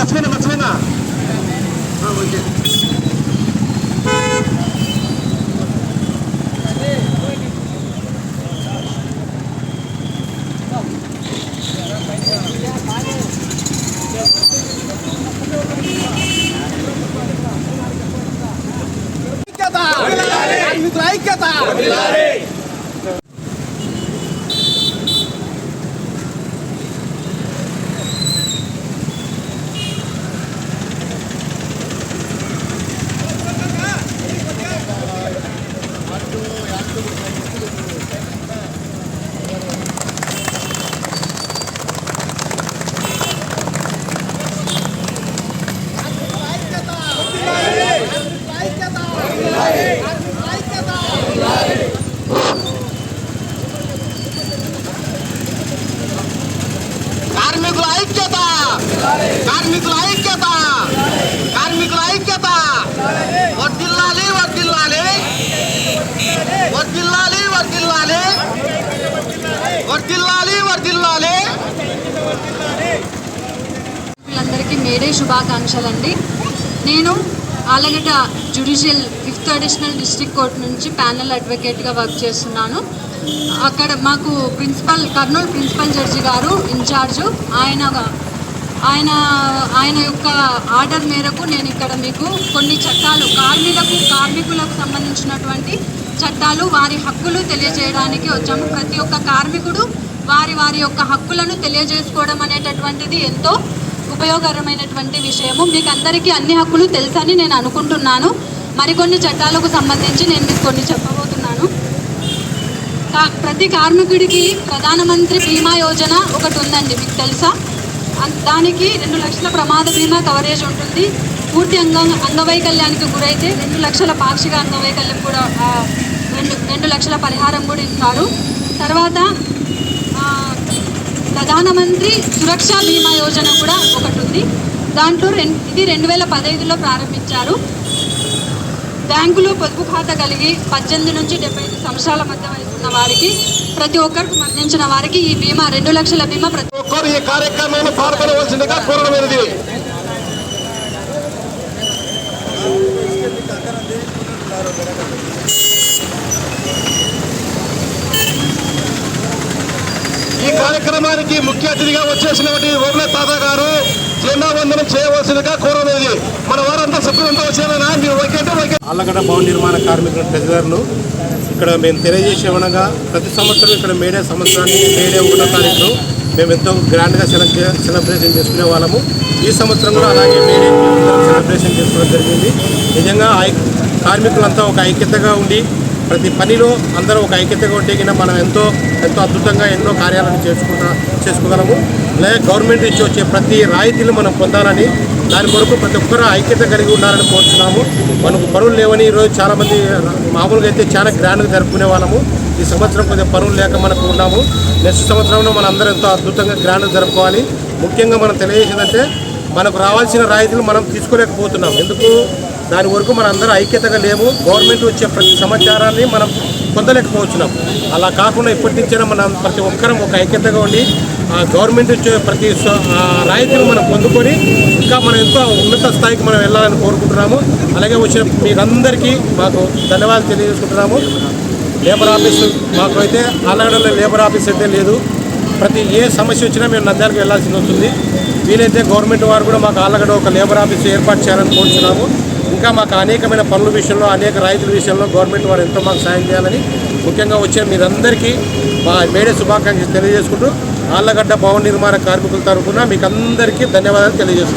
లక్ష్మణ లక్ష్మణ okay. ఐక్యత! కార్మికుల ఐక్యత కార్మికుల ఐక్యత కార్మికుల ఐక్యత. కార్మికుల ఐక్యత. వర్దిల్లాలి వర్దిల్లాలి వర్దిల్లాలి వర్దిల్లాలి వర్దిల్లాలి వర్దిల్లాలి వీళ్ళందరికీ మేడే శుభాకాంక్షలు అండి నేను Allagadda judicial fifth additional district court నుంచి ప్యానల్ అడ్వకేట్గా వర్క్ చేస్తున్నాను. అక్కడ మాకు ప్రిన్సిపల్ కర్నూలు ప్రిన్సిపల్ జడ్జి గారు ఇన్ఛార్జు ఆయన ఆయన ఆయన యొక్క ఆర్డర్ మేరకు నేను ఇక్కడ మీకు కొన్ని చట్టాలు కార్మికులకు కార్మికులకు సంబంధించినటువంటి చట్టాలు వారి హక్కులు తెలియజేయడానికి వచ్చాము. ప్రతి ఒక్క కార్మికుడు వారి వారి యొక్క హక్కులను తెలియజేసుకోవడం అనేటటువంటిది ఎంతో ఉపయోగకరమైనటువంటి విషయము. మీకు అందరికీ అన్ని హక్కులు తెలుసని నేను అనుకుంటున్నాను. మరికొన్ని చట్టాలకు సంబంధించి నేను మీకు కొన్ని చెప్పబోతున్నాను. కా- ప్రతి కార్మికుడికి ప్రధానమంత్రి బీమా యోజన ఒకటి ఉందండి. మీకు తెలుసా? దానికి రెండు లక్షల ప్రమాద బీమా కవరేజ్ ఉంటుంది. పూర్తి అంగ అంగవైకల్యానికి గురైతే రెండు లక్షల పాక్షిక అంగవైకల్యం కూడా రెండు రెండు లక్షల పరిహారం కూడా ఇస్తారు. తర్వాత ప్రధానమంత్రి సురక్ష బీమా యోజన కూడా ఒకటి ఉంది. దాంట్లో రెండు ఇది రెండు వేల పదహైదులో ప్రారంభించారు. బ్యాంకులో పొదుపు ఖాతా కలిగి పద్దెనిమిది నుంచి డెబ్బై ఐదు సంవత్సరాల మధ్య వయసున్న వారికి ప్రతి ఒక్కరికి మరణించిన వారికి ఈ బీమా రెండు లక్షల బీమా ప్రతి ఒక్కరు ఈ కార్యక్రమంలో పాల్గొనవలసిందిగా కోరడమైనది. ఈ కార్యక్రమానికి ముఖ్య అతిథిగా వచ్చేసినటువంటి వరుణ తాత గారు జెండా వందనం చేయవలసిందిగా కోరలేదు అంటే ఆళ్ళగడ్డ భవన నిర్మాణ కార్మికుల ట్రెజరర్ను ఇక్కడ మేము తెలియజేసేవనగా ప్రతి సంవత్సరం ఇక్కడ మేడే సంవత్సరాన్ని మేడే ఒకటో తారీఖును మేము ఎంతో గ్రాండ్గా సెలబ్రే సెలబ్రేషన్ చేసుకునే వాళ్ళము. ఈ సంవత్సరం కూడా అలాగే మేడే సెలబ్రేషన్ చేసుకోవడం జరిగింది. నిజంగా ఐ కార్మికులంతా ఒక ఐక్యతగా ఉండి ప్రతి పనిలో అందరూ ఒక ఐక్యతగా ఉంటే కింద మనం ఎంతో ఎంతో అద్భుతంగా ఎన్నో కార్యాలను చేసుకుంటా చేసుకోగలము. లేదా గవర్నమెంట్ నుంచి వచ్చే ప్రతి రాయితీలు మనం పొందాలని దాని కొరకు ప్రతి ఒక్కరూ ఐక్యత కలిగి ఉండాలని కోరుతున్నాము మనకు పనులు లేవని ఈరోజు చాలామంది మామూలుగా అయితే చాలా గ్రాండ్గా జరుపుకునే వాళ్ళము. ఈ సంవత్సరం కొద్దిగా పనులు లేక మనకు ఉన్నాము. నెక్స్ట్ సంవత్సరంలో మనం అందరం ఎంతో అద్భుతంగా గ్రాండ్గా జరుపుకోవాలి. ముఖ్యంగా మనం తెలియజేసిందంటే మనకు రావాల్సిన రాయితీలు మనం తీసుకోలేకపోతున్నాం ఎందుకు? దాని వరకు మన అందరూ ఐక్యతగా లేము. గవర్నమెంట్ వచ్చే ప్రతి సమాచారాన్ని మనం పొందలేకపోతున్నాం అలా కాకుండా ఇప్పటి నుంచైనా మనం ప్రతి ఒక్కరం ఒక ఐక్యతగా ఉండి గవర్నమెంట్ వచ్చే ప్రతి రాయితీని రాయితీలు మనం పొందుకొని ఇంకా మనం ఎంతో ఉన్నత స్థాయికి మనం వెళ్ళాలని కోరుకుంటున్నాము. అలాగే వచ్చిన మీకందరికీ మాకు ధన్యవాదాలు తెలియజేసుకుంటున్నాము. లేబర్ ఆఫీసు మాకు అయితే ఆలగడలో లేబర్ ఆఫీస్ అయితే లేదు. ప్రతి ఏ సమస్య వచ్చినా మేము నంద్యాలకు వెళ్ళాల్సి వస్తుంది. వీలైతే గవర్నమెంట్ వారు కూడా మాకు ఆలగడ ఒక లేబర్ ఆఫీస్ ఏర్పాటు చేయాలని కోరుతున్నాము ఇంకా మాకు అనేకమైన పనుల విషయంలో అనేక రైతుల విషయంలో గవర్నమెంట్ వారు ఎంతో మాకు సాయం చేయాలని ముఖ్యంగా వచ్చే మీరందరికీ మా మేడే శుభాకాంక్షలు తెలియజేసుకుంటూ ఆళ్ళగడ్డ భవన నిర్మాణ కార్మికుల తరఫున మీకు అందరికీ ధన్యవాదాలు తెలియజేసుకుంటున్నాను.